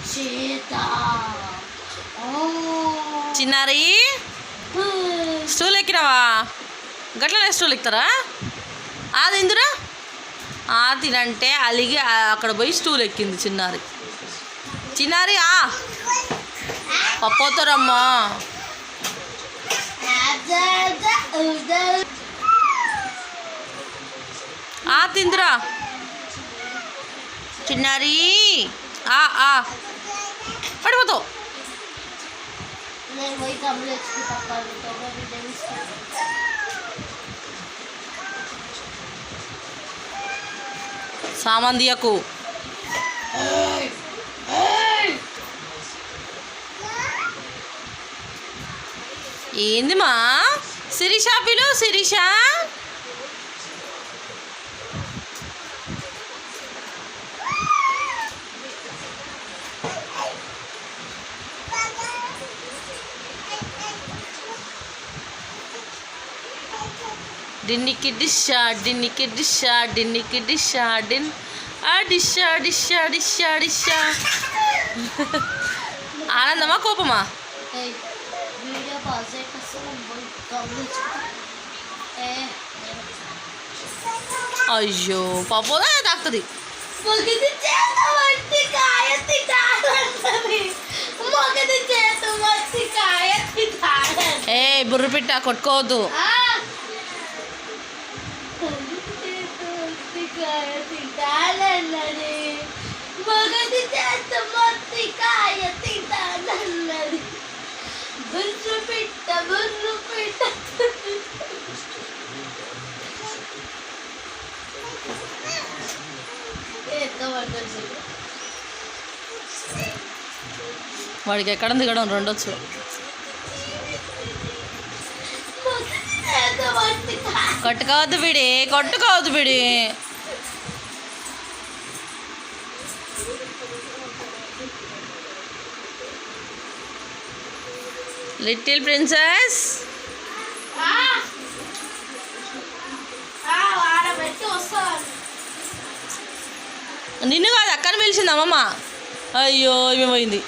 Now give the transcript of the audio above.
సీత చిన్నారి? స్టూల్ ఎక్కినావా? గట్లనే స్టూల్ ఎక్కుతారా? అది ఎందురా ఆ తినంటే అలిగి అక్కడ పోయి స్టూల్ ఎక్కింది చిన్నారి. చిన్నారి ఆ. పప్పోతారమ్మా. ఆ తిందిరా. చిన్నారి. ఆ ఆ. పడిపోతావు. తీయకు. ఏంది మా? శిరీష పిలు శిరీష. డిన్నికి డిషా డిన్నికి డిషా డిన్నికి డిషా డిన్ ఆ డిషా డిషా డిషా డిషా ఆనందమా కోపమా అయ్యి ఏ పాపోదా తాకుతుంది మొగది చేత వట్టి కాయ తింటానంటది మొగది చేత వట్టి కాయ తింటానంట ఏ బుర్ర పిట్ట కొట్టుకోవద్దు ఆ! మొగది చేత వట్టి కాయ తింటానన్నది మొగది చేత వట్టి కాయ తింటానన్నది బుర్రు పిట్ట బుర్రు పిట్ట. వాడికి ఎక్కడ దిగడం రెండొచ్చు. కొట్టుకోవద్దు బిడి కొట్టుకోవద్దు బిడి. లిటిల్ ప్రిన్సెస్ నిన్ను కాదు అక్కని పిలిచింది అమ్మమ్మ. అయ్యో ఇవి పోయింది.